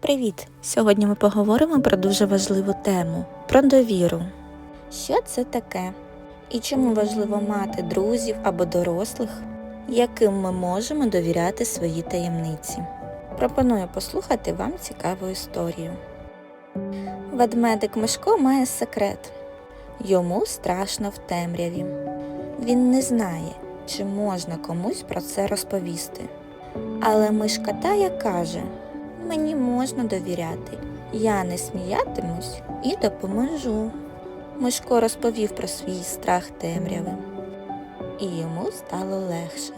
Привіт! Сьогодні ми поговоримо про дуже важливу тему про довіру. Що це таке? І чому важливо мати друзів або дорослих, яким ми можемо довіряти свої таємниці? Пропоную послухати вам цікаву історію. Ведмедик Мишко має секрет. Йому страшно в темряві. Він не знає, чи можна комусь про це розповісти. Але мишка Тая каже: мені можна довіряти. Я не сміятимусь і допоможу. Мишко розповів про свій страх темряви, і йому стало легше.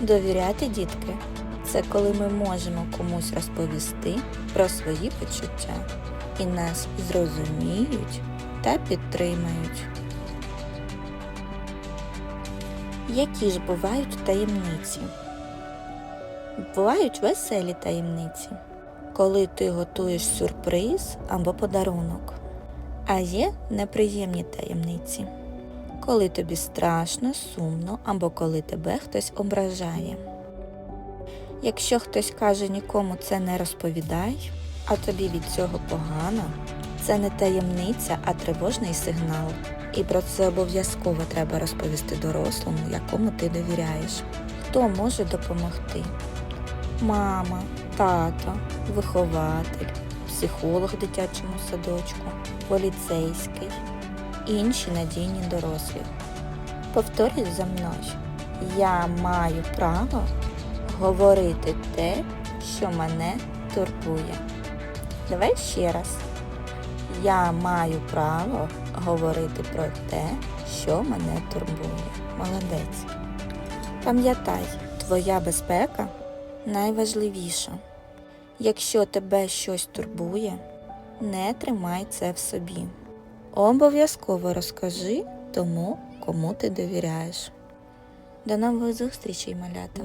Довіряти, дітки, це коли ми можемо комусь розповісти про свої почуття і нас зрозуміють та підтримають. Які ж бувають таємниці? Бувають веселі таємниці, коли ти готуєш сюрприз або подарунок. А є неприємні таємниці, коли тобі страшно, сумно або коли тебе хтось ображає. Якщо хтось каже нікому це не розповідай, а тобі від цього погано, це не таємниця, а тривожний сигнал. І про це обов'язково треба розповісти дорослому, якому ти довіряєш. Хто може допомогти? Мама, тато, вихователь, психолог дитячому садочку, поліцейський, інші надійні дорослі. Повторюй за мною. Я маю право говорити те, що мене турбує. Давай ще раз. Я маю право говорити про те, що мене турбує. Молодець. Пам'ятай, твоя безпека найважливіша. Якщо тебе щось турбує, не тримай це в собі. Обов'язково розкажи тому, кому ти довіряєш. До нових зустрічей, малята!